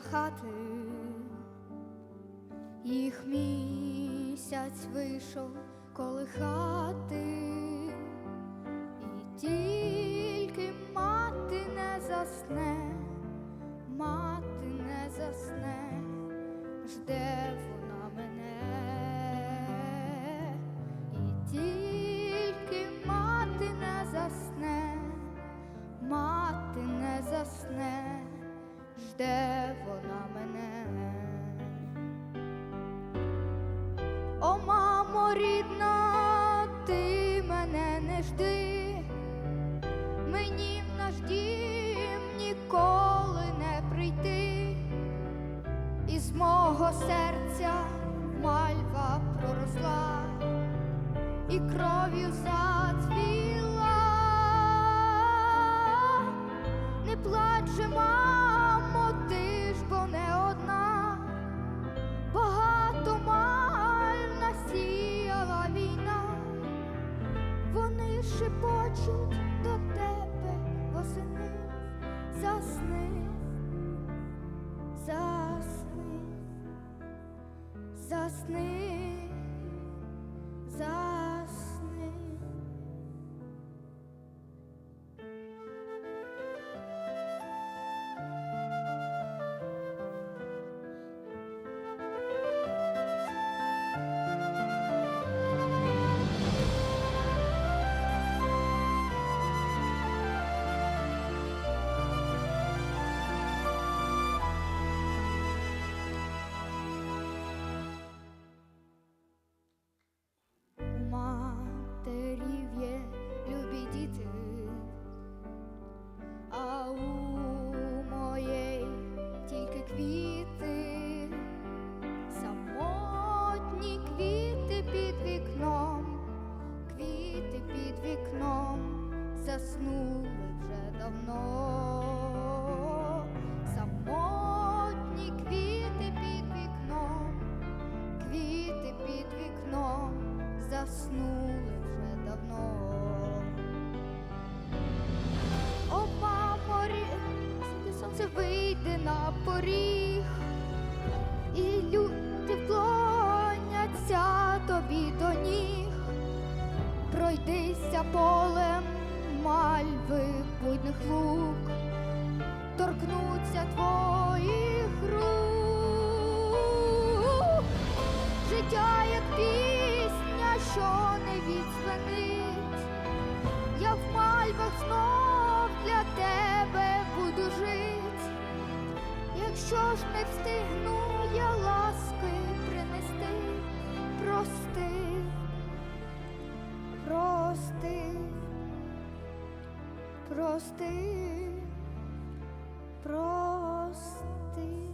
хати, їх місяць вийшов колихати, і тільки мати не засне, мати не засне, жде рідна, ти мене не жди, мені в наш дім ніколи не прийти, із мого серця мальва проросла і кров'ю зацвіла. Не плач шепочуть до тебе восени, засни, засни, засни. Під вікном, квіти під вікном заснули вже давно. Самотні квіти під вікном квіти під вікном заснули вже давно. О, мамо, рі- сонце вийде на поріг, і люди вклоняться тобі до ніг. Пройдися полем мальви буйних лук, торкнуться твоїх рук. Життя як пісня, що не відзвенить, я в мальвах знов для тебе буду жить. Якщо ж не встигну я ласки принести, прости, прости, прости, прости.